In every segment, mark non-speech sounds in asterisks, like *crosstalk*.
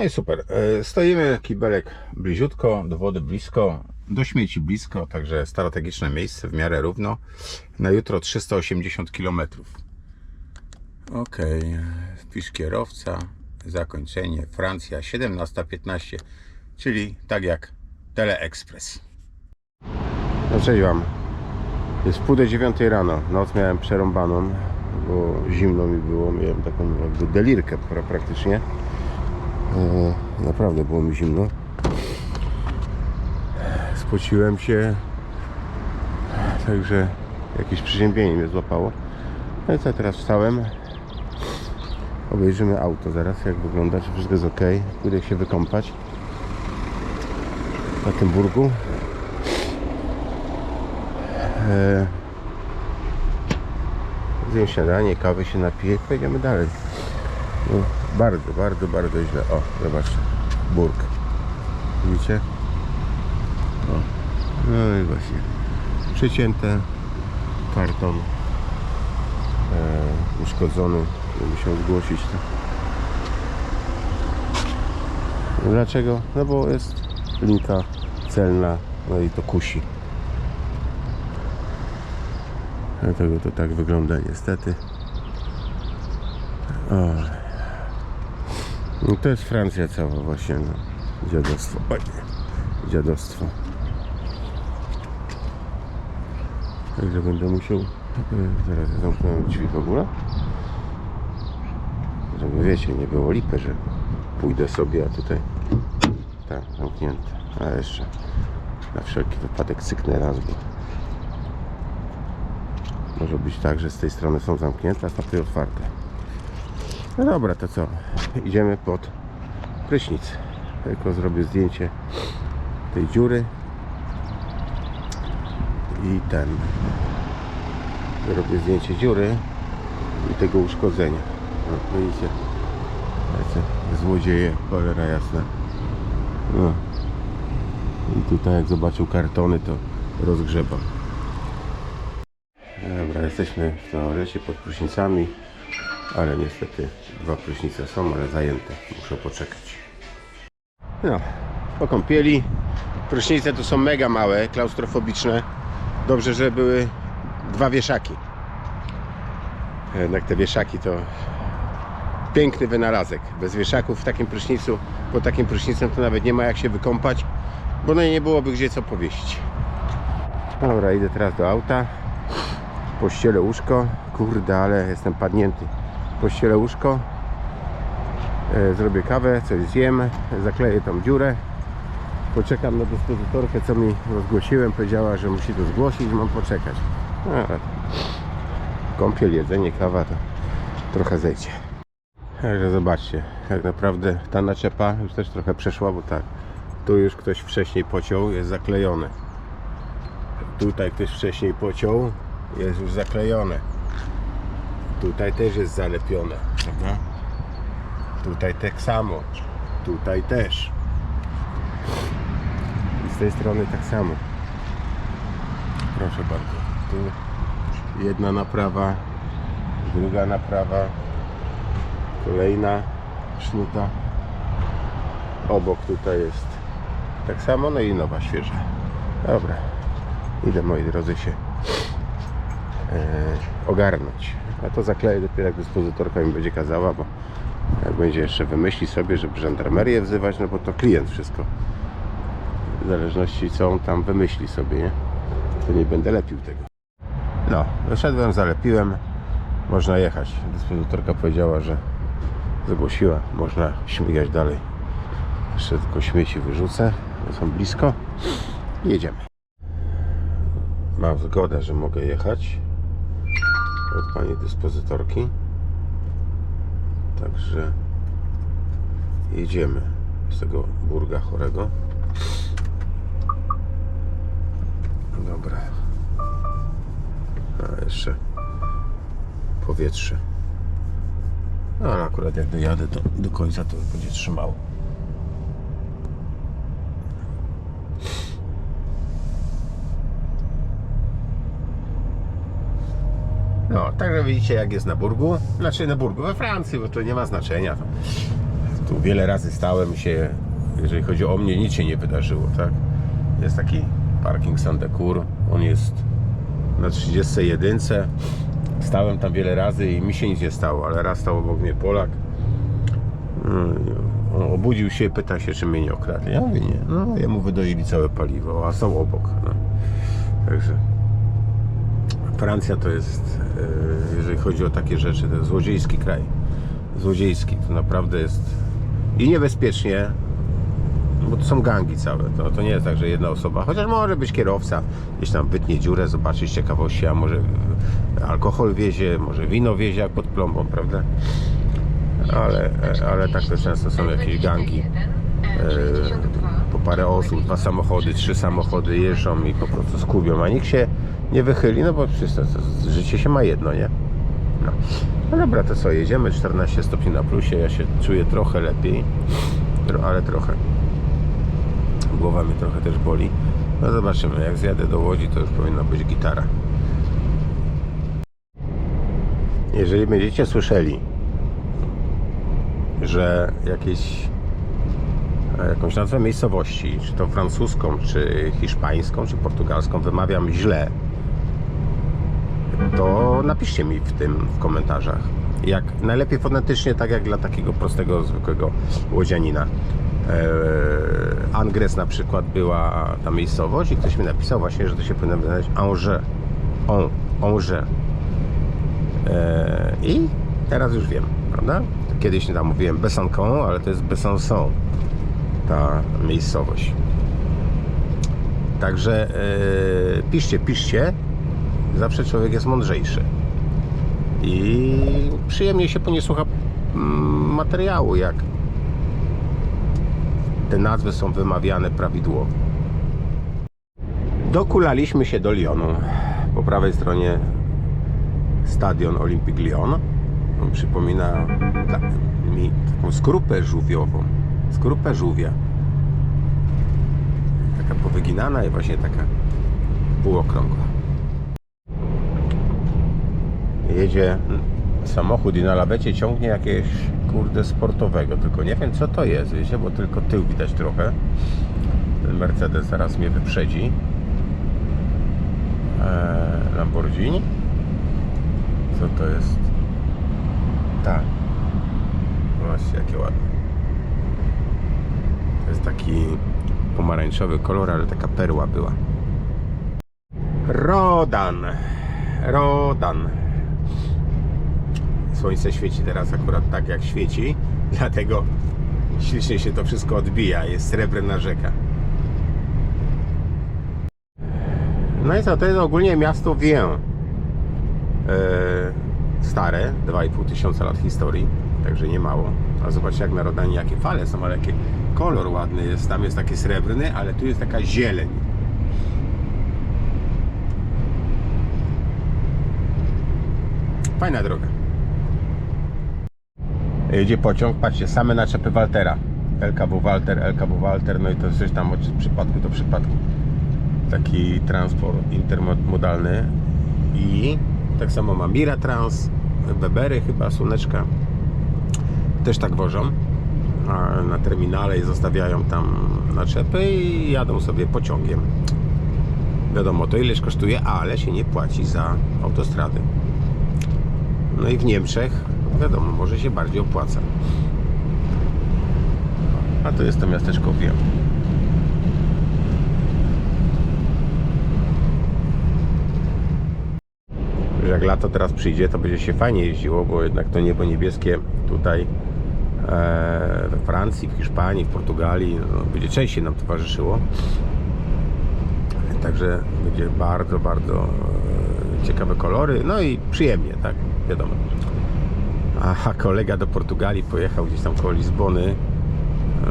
No i super. E, Stoimy, kibelek bliziutko, do wody blisko, do śmieci blisko, także strategiczne miejsce, w miarę równo. Na jutro 380 km. Ok, wpisz kierowca, zakończenie, Francja 17.15, czyli tak jak Teleexpress. No cześć Wam. Jest pół do dziewiątej rano. Noc miałem przerąbaną, bo zimno mi było. Miałem taką jakby delirkę pra- praktycznie. E, Naprawdę było mi zimno. Spociłem się. Także jakieś przeziębienie mnie złapało. No i co, teraz wstałem. Obejrzymy auto zaraz, jak wygląda, czy wszystko jest ok. Pójdę się wykąpać na tym burgu. E, Zjem śniadanie, kawę się napiję i pojedziemy dalej. No, bardzo, bardzo, bardzo źle. O, zobaczcie. Burg. Widzicie? O. No i właśnie. Przycięte. Karton. E, uszkodzony. Musiał zgłosić to. Dlaczego? No bo jest linka celna. No i to kusi. Dlatego to tak wygląda niestety. No to jest Francja cała właśnie. No. Dziadostwo. Oj. Dziadostwo. Także będę musiał... e, Zaraz zamknąłem drzwi w ogóle. Żeby wiecie, nie było lipy, że pójdę sobie, a tutaj... Tak, zamknięte. A jeszcze na wszelki wypadek cyknę raz, bo może być tak, że z tej strony są zamknięte, a z tamtej otwarte. No dobra, to co? Idziemy pod prysznic. Tylko zrobię zdjęcie tej dziury i ten. Robię zdjęcie dziury i tego uszkodzenia. No, widzicie? Złodzieje, cholera jasna. No. I tutaj jak zobaczył kartony, to rozgrzeba. Dobra, jesteśmy w toalecie pod prysznicami, ale niestety dwa prysznice są, ale zajęte. Muszę poczekać. No, po kąpieli. Prysznice tu są mega małe, klaustrofobiczne. Dobrze, że były dwa wieszaki. Jednak te wieszaki to piękny wynalazek. Bez wieszaków w takim prysznicu, pod takim prysznicem to nawet nie ma jak się wykąpać, bo no nie byłoby gdzie co powiesić. Dobra, idę teraz do auta pościelę łóżko. Kurde, ale jestem padnięty. Pościelę łóżko. E, zrobię kawę, coś zjem, zakleję tą dziurę. Poczekam na dyspozytorkę, co mi rozgłosiłem. Powiedziała, że musi to zgłosić, mam poczekać. Ale kąpiel, jedzenie, kawa to trochę zejdzie. Także zobaczcie, jak naprawdę ta naczepa już też trochę przeszła, bo tak, tu już ktoś wcześniej pociął, jest zaklejone. Tutaj ktoś wcześniej pociął, jest już zaklejone. Tutaj też jest zalepione, prawda? Tutaj tak samo. Tutaj też. I z tej strony tak samo. Proszę bardzo. Tu jedna naprawa, druga naprawa, kolejna sznuta. Obok tutaj jest tak samo, no i nowa, świeża. Dobra. Idę moi drodzy się ogarnąć. A to zakleję dopiero jak dyspozytorka mi będzie kazała, bo jak będzie jeszcze wymyśli sobie, żeby żandarmerię wzywać, no bo to klient wszystko. W zależności co on tam wymyśli sobie, nie? To nie będę lepił tego. No, doszedłem, zalepiłem. Można jechać. Dyspozytorka powiedziała, że zgłosiła. Można śmigać dalej. Jeszcze tylko śmieci wyrzucę, bo są blisko. Jedziemy. Mam zgodę, że mogę jechać od pani dyspozytorki. Także jedziemy z tego burga chorego. Dobra. A jeszcze powietrze. No, ale akurat jak dojadę to do końca to będzie trzymało. No, także widzicie jak jest na burgu. Znaczy na burgu we Francji, bo to nie ma znaczenia. Tu wiele razy stałem się, jeżeli chodzi o mnie, nic się nie wydarzyło, tak? Jest taki parking Sandekur, on jest na 31. Stałem tam wiele razy i mi się nic nie stało, ale raz stał obok mnie Polak. On obudził się pyta się, czy mnie nie okradli. Ja mówię, nie. No, jemu wydoili całe paliwo, a są obok. No. Także Francja to jest, e, jeżeli chodzi o takie rzeczy, to złodziejski kraj. Złodziejski. To naprawdę jest i niebezpiecznie, bo to są gangi całe. To, to nie jest tak, że jedna osoba, chociaż może być kierowca, gdzieś tam wytnie dziurę, zobaczy z ciekawości, a może alkohol wiezie, może wino wiezie jak pod plombą, prawda? Ale, ale tak to często są jakieś gangi. E, po parę osób, dwa samochody, trzy samochody jeżdżą i po prostu skubią, a nikt się nie wychyli, no bo przecież to, to, życie się ma jedno, nie? No. no dobra, to co, jedziemy 14 stopni na plusie, ja się czuję trochę lepiej, ale trochę. Głowa mnie trochę też boli. No zobaczymy, jak zjadę do Łodzi, to już powinna być gitara. Jeżeli będziecie słyszeli, że jakieś e, jakąś nazwę miejscowości, czy to francuską, czy hiszpańską, czy portugalską wymawiam źle, to napiszcie mi w tym w komentarzach. Jak najlepiej fonetycznie, tak jak dla takiego prostego, zwykłego łodzianina. Eee, Angres na przykład była ta miejscowość i ktoś mi napisał właśnie, że to się powinno wymawiać Angers. On, Angers. Eee, I teraz już wiem, prawda? Kiedyś tam mówiłem Besançon, ale to jest Besançon ta miejscowość. Także e, piszcie, piszcie. Zawsze człowiek jest mądrzejszy. I przyjemnie się po nie słucha mm, materiału, jak te nazwy są wymawiane prawidłowo. Dokulaliśmy się do Lyonu. Po prawej stronie stadion Olympique Lyon. On przypomina tak, mi taką skorupę żółwiową. Skorupę żółwia. Taka powyginana i właśnie taka półokrągła. Jedzie samochód i na lawecie ciągnie jakieś kurde sportowego. Tylko nie wiem co to jest, wiecie, bo tylko tył widać trochę. Ten Mercedes zaraz mnie wyprzedzi. Eee, Lamborghini. Co to jest? Tak. Właśnie, jakie ładne. To jest taki pomarańczowy kolor, ale taka perła była. Rodan. Rodan. Słońce świeci teraz akurat tak jak świeci, *laughs* dlatego ślicznie się to wszystko odbija. Jest srebrna rzeka. No i co, to jest ogólnie miasto Wien. Eee, stare, 2,5 tysiąca lat historii, także nie mało. A zobaczcie jak na Rodanie jakie fale są, ale jaki kolor ładny jest. Tam jest taki srebrny, ale tu jest taka zieleń. Fajna droga. Jedzie pociąg, patrzcie, same naczepy Waltera. LKW Walter, LKW Walter, no i to coś tam od przypadku do przypadku. Taki transport intermodalny i tak samo ma Mira Trans, Webery chyba, Słoneczka też tak wożą a na terminale i zostawiają tam naczepy i jadą sobie pociągiem. Wiadomo, to ileś kosztuje, ale się nie płaci za autostrady. No i w Niemczech, wiadomo, może się bardziej opłaca. A to jest to miasteczko Wien. że jak lato teraz przyjdzie, to będzie się fajnie jeździło, bo jednak to niebo niebieskie tutaj e, we Francji, w Hiszpanii, w Portugalii no, będzie częściej nam towarzyszyło. Także będzie bardzo, bardzo e, ciekawe kolory, no i przyjemnie, tak, wiadomo. A kolega do Portugalii pojechał gdzieś tam koło Lizbony.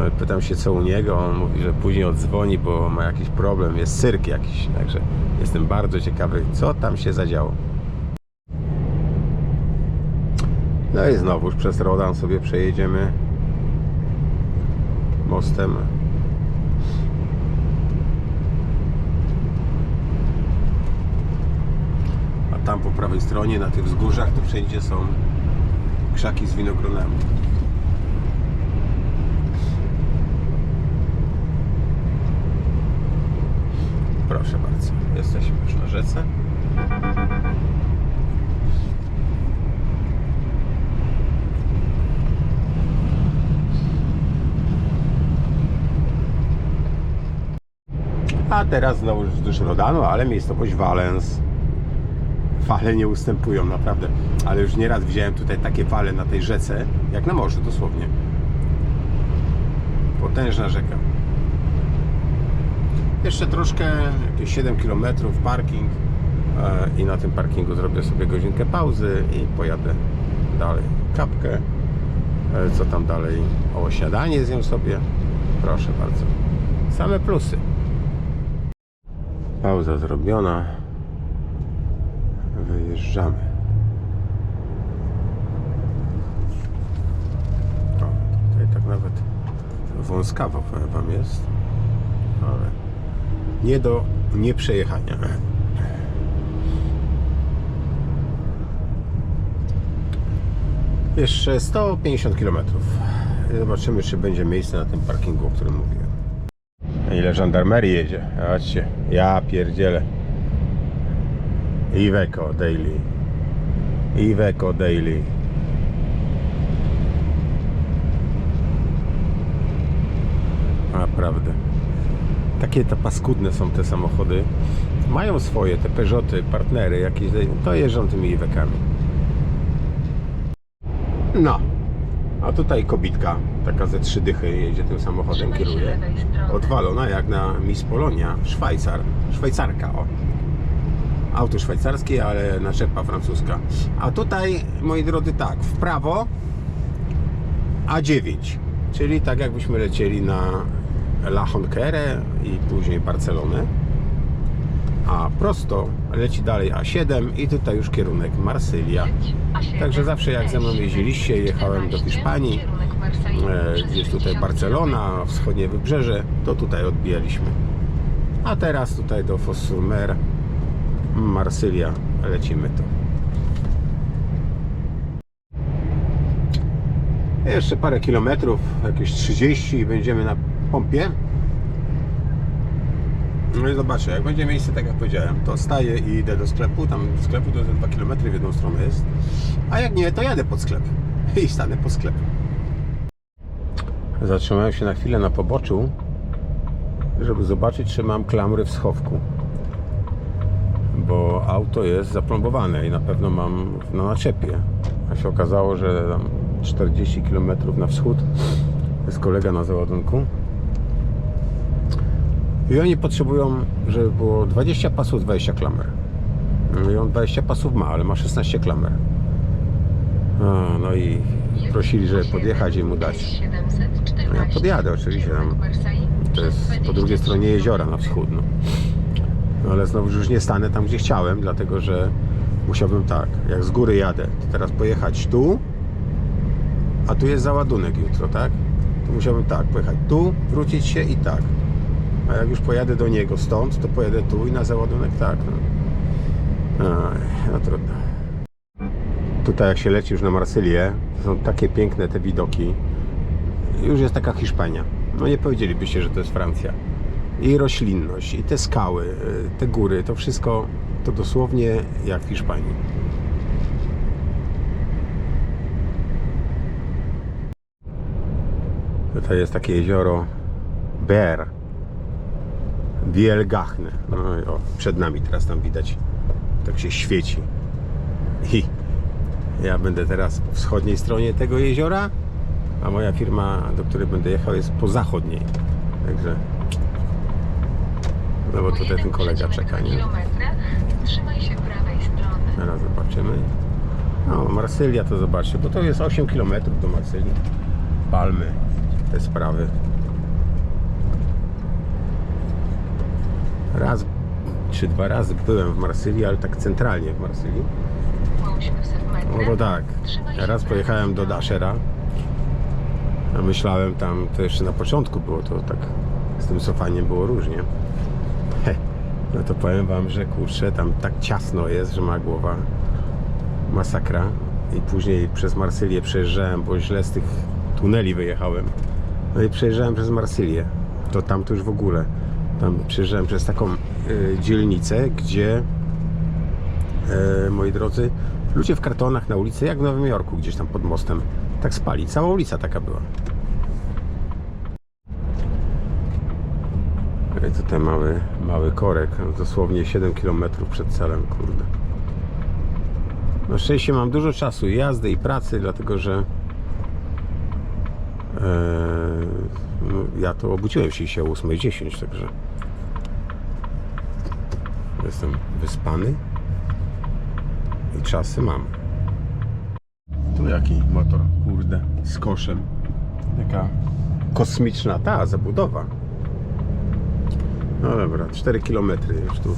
E, Pytam się co u niego, on mówi, że później odzwoni, bo ma jakiś problem, jest cyrk jakiś, także jestem bardzo ciekawy, co tam się zadziało. No i znowuż przez Rodan sobie przejedziemy mostem. A tam po prawej stronie, na tych wzgórzach, to wszędzie są krzaki z winogronami. Proszę bardzo, jesteśmy już na rzece. A teraz znowu wzdłuż Rodanu, ale miejscowość Valens. Fale nie ustępują, naprawdę. Ale już nieraz widziałem tutaj takie fale na tej rzece, jak na morzu dosłownie. Potężna rzeka. Jeszcze troszkę, jakieś 7 km parking e, i na tym parkingu zrobię sobie godzinkę pauzy i pojadę dalej. Kapkę, e, co tam dalej? O, śniadanie zjem sobie. Proszę bardzo. Same plusy. Pauza zrobiona. Wyjeżdżamy. O, tutaj tak nawet wąskawa powiem wam jest. Ale nie do nieprzejechania. Jeszcze 150 km. Zobaczymy, czy będzie miejsce na tym parkingu, o którym mówiłem. Ile żandarmerii jedzie? Zobaczcie, ja pierdzielę. Iveco Daily. Iveco Daily. Naprawdę. Takie to paskudne są te samochody. Mają swoje, te Peugeoty, partnery jakieś, to jeżdżą tymi Ivekami. No. A tutaj kobitka, taka ze trzy dychy jedzie tym samochodem, kieruje. Odwalona jak na Miss Polonia, Szwajcar, Szwajcarka, o. Auto szwajcarskie, ale naczepa francuska. A tutaj, moi drodzy, tak, w prawo A9, czyli tak jakbyśmy lecieli na La Jonquerę i później Barcelonę. A prosto leci dalej A7 i tutaj już kierunek Marsylia. Także zawsze jak ze mną jeździliście, jechałem do Hiszpanii, e, gdzieś tutaj Barcelona, wschodnie wybrzeże, to tutaj odbijaliśmy. A teraz tutaj do Fos-sur-Mer, Marsylia, lecimy to. Jeszcze parę kilometrów, jakieś 30 i będziemy na pompie. No i zobaczę, jak będzie miejsce, tak jak powiedziałem, to staję i idę do sklepu. Tam do sklepu to 2 km w jedną stronę jest. A jak nie, to jadę pod sklep. *laughs* I stanę po sklepie. Zatrzymałem się na chwilę na poboczu, żeby zobaczyć, czy mam klamry w schowku. Bo auto jest zaplombowane i na pewno mam na naczepie. A się okazało, że tam 40 km na wschód jest kolega na załadunku. I oni potrzebują, żeby było 20 pasów, 20 klamer. No i on 20 pasów ma, ale ma 16 klamer. A, no i prosili, żeby podjechać i mu dać. Ja podjadę oczywiście tam. To jest po drugiej stronie jeziora na wschód. No. No ale znowu już nie stanę tam, gdzie chciałem, dlatego że musiałbym tak, jak z góry jadę, to teraz pojechać tu, a tu jest załadunek jutro, tak? To musiałbym tak, pojechać tu, wrócić się i tak. A jak już pojadę do niego stąd, to pojadę tu i na załadunek tak. No, Aj, no trudno. Tutaj jak się leci już na Marsylię, to są takie piękne te widoki. Już jest taka Hiszpania. No nie powiedzielibyście, że to jest Francja. I roślinność, i te skały, y, te góry, to wszystko to dosłownie jak w Hiszpanii. Tutaj jest takie jezioro Ber. Wielgachne. No o, przed nami teraz tam widać. Tak się świeci. I ja będę teraz po wschodniej stronie tego jeziora, a moja firma, do której będę jechał, jest po zachodniej. Także. No bo tutaj ten kolega czeka, nie? Trzymaj się prawej strony. Teraz zobaczymy. No, Marsylia to zobaczcie, bo to jest 8 km do Marsylii. Palmy, te sprawy. Raz czy dwa razy byłem w Marsylii, ale tak centralnie w Marsylii. Po 800 metrach. No to tak. Raz pojechałem do. Dashera. A myślałem tam, to jeszcze na początku było to tak, z tym cofaniem było różnie. No to powiem wam, że kurczę, tam tak ciasno jest, że ma głowa masakra. I później przez Marsylię przejeżdżałem, bo źle z tych tuneli wyjechałem. No i przejeżdżałem przez Marsylię. To tam to już w ogóle. Tam przejeżdżałem przez taką e, dzielnicę, gdzie e, moi drodzy, ludzie w kartonach na ulicy, jak w Nowym Jorku, gdzieś tam pod mostem, tak spali. Cała ulica taka była. I tutaj mały, mały korek, dosłownie 7 km przed celem, kurde. Na szczęście mam dużo czasu i jazdy i pracy, dlatego że e, no, ja to obudziłem się dzisiaj o 8.10, także jestem wyspany i czasy mam. Tu jaki motor, kurde, z koszem. Taka kosmiczna ta zabudowa. No dobra, 4 km już tu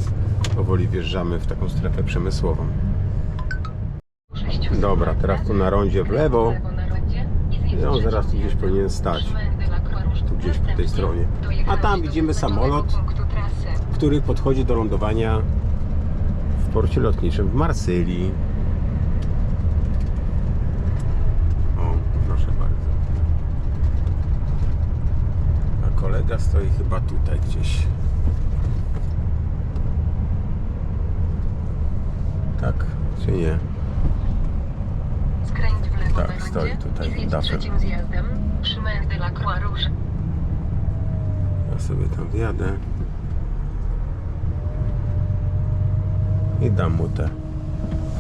powoli wjeżdżamy w taką strefę przemysłową. 600 Dobra, teraz tu na rondzie w lewo. i I on zaraz tu gdzieś powinien stać. Tu gdzieś po tej stronie. A tam widzimy samolot. który podchodzi do lądowania w porcie lotniczym w Marsylii. O, proszę bardzo. A kolega stoi chyba tutaj gdzieś. Tak, czy nie? Skręć w lewo Tak, na rondzie stoi tutaj i zjedź dachem. trzecim zjazdem. Chemin de la Croix-Rouge. Ja sobie tam wjadę. I dam mu te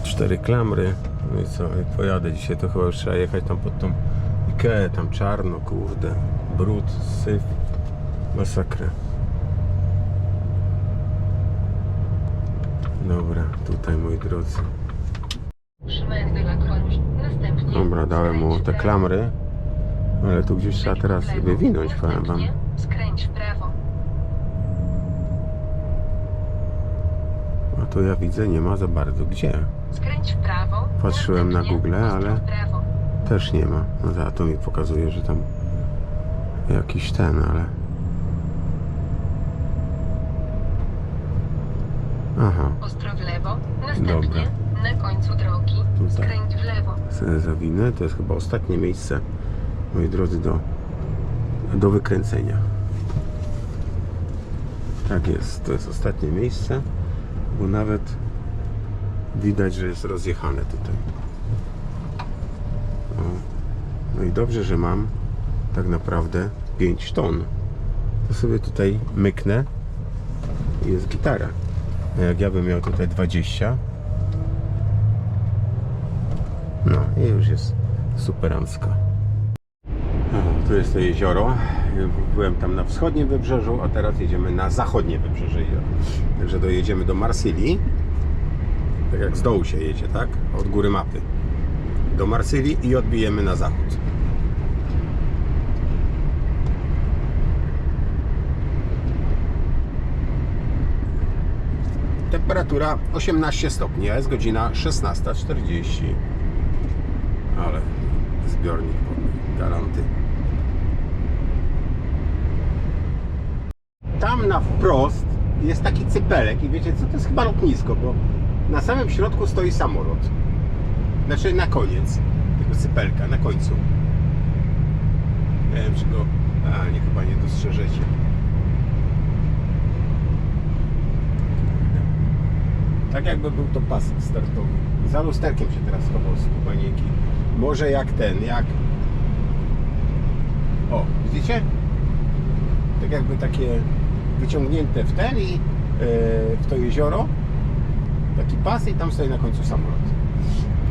cztery klamry. No i co? I pojadę dzisiaj. To chyba już trzeba jechać tam pod tą Ikeę, tam czarno, kurde. Brud, syf. Masakrę. Dobra, tutaj moi drodzy. Chemin de la Croix-Rouge. Następnie Dobra, dałem mu te klamry. Ale tu gdzieś trzeba teraz wywinąć, powiem wam. Skręć w prawo. A to ja widzę, nie ma za bardzo gdzie. Skręć w prawo. Patrzyłem na Google, ale-. Też nie ma. No za to mi pokazuje, że tam jakiś ten, ale. Aha, Ostro w lewo. Następnie Dobra. Na końcu drogi Tutaj. skręć w lewo. zawinę. To jest chyba ostatnie miejsce, moi drodzy, do, do wykręcenia. Tak jest, to jest ostatnie miejsce, bo nawet widać, że jest rozjechane tutaj. O. No i dobrze, że mam tak naprawdę 5 ton. To sobie tutaj myknę i jest gitara. A jak ja bym miał tutaj 20, no i już jest superancka. O, tu jest to jezioro. Byłem tam na wschodnim wybrzeżu, a teraz jedziemy na zachodnie wybrzeże. Także dojedziemy do Marsylii. Tak jak z dołu się jedzie, tak? Od góry mapy. Do Marsylii i odbijemy na zachód. Temperatura 18 stopni, a jest godzina 16.40. Ale zbiornik pod galanty. Tam na wprost jest taki cypelek i wiecie co, to jest chyba lotnisko, bo na samym środku stoi samolot. Znaczy na koniec tego cypelka, na końcu. Nie wiem czy go... A, nie, chyba nie dostrzeżecie. Tak jakby był to pas startowy. Za lusterkiem się teraz chował z kubaniki. Może jak ten, jak... O, widzicie? Tak jakby takie wyciągnięte w ten i e, w to jezioro. Taki pas i tam stoi na końcu samolot.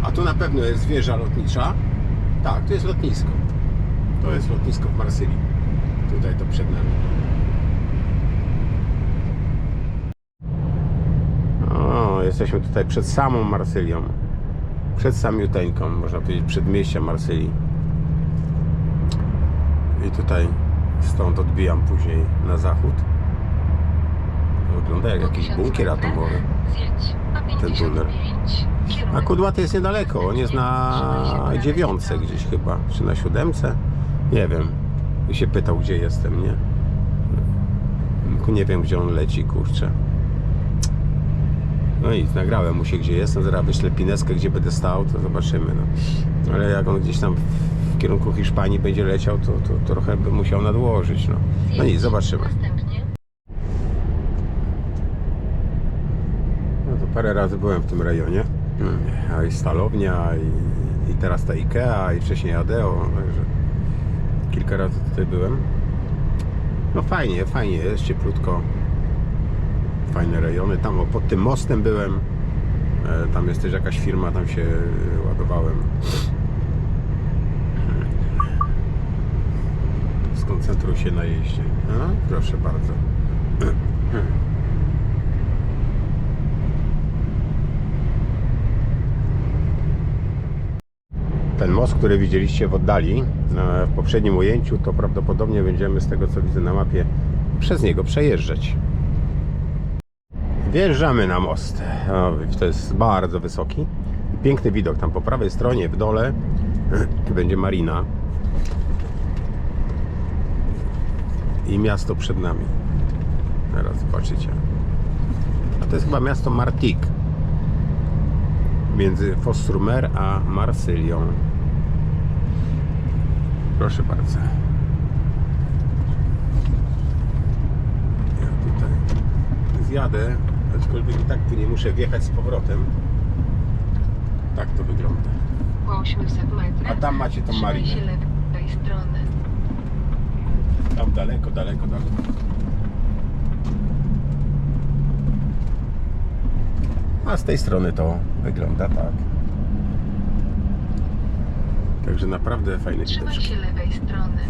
A tu na pewno jest wieża lotnicza. Tak, to jest lotnisko. To jest lotnisko w Marsylii. Tutaj to przed nami. O, jesteśmy tutaj przed samą Marsylią. Przed samiuteńką, można powiedzieć, przedmieścia Marsylii. I tutaj stąd odbijam później na zachód. Wygląda jak jakiś 1000 bunkier atomowy. Ten tunel. 55 A. Kudłaty jest niedaleko, on jest na dziewiątce gdzieś chyba, czy na siódemce. Nie wiem. I się pytał, gdzie jestem, nie? Nie wiem, gdzie on leci, kurczę. No i nagrałem mu się gdzie jestem, zaraz wyślę pineskę, gdzie będę stał, to zobaczymy. No. Ale jak on gdzieś tam w kierunku Hiszpanii będzie leciał, to, to, to trochę by musiał nadłożyć. No, no nic, zobaczymy. No to parę razy byłem w tym rejonie. A i stalownia, i, i teraz ta Ikea, i wcześniej Adeo, także kilka razy tutaj byłem. No fajnie, fajnie, jest cieplutko. Fajne rejony. Tam o, pod tym mostem byłem. E, Tam jest też jakaś firma, tam się e, ładowałem. Skoncentruj się na jeździe. A, proszę bardzo. Ten most, który widzieliście w oddali w poprzednim ujęciu, to prawdopodobnie będziemy z tego co widzę na mapie przez niego przejeżdżać. Wjeżdżamy na most. To jest bardzo wysoki. Piękny widok. Tam po prawej stronie w dole *clears throat* będzie marina. I miasto przed nami. Teraz zobaczycie. A to jest chyba miasto Martigues. Między Fos-sur-Mer a Marsylią. Proszę bardzo. Ja tutaj zjadę, aczkolwiek i tak tu nie muszę wjechać z powrotem. Tak to wygląda. Po 800 metrach. A tam macie tą trzymaj marinę. się lewej strony. Tam daleko, daleko, daleko. A z tej strony to wygląda tak. Także naprawdę fajny Trzymaj się lewej strony.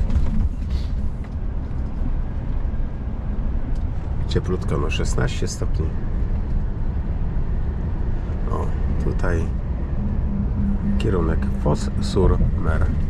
Cieplutko, no 16 stopni. O, tutaj kierunek Fos sur Mer.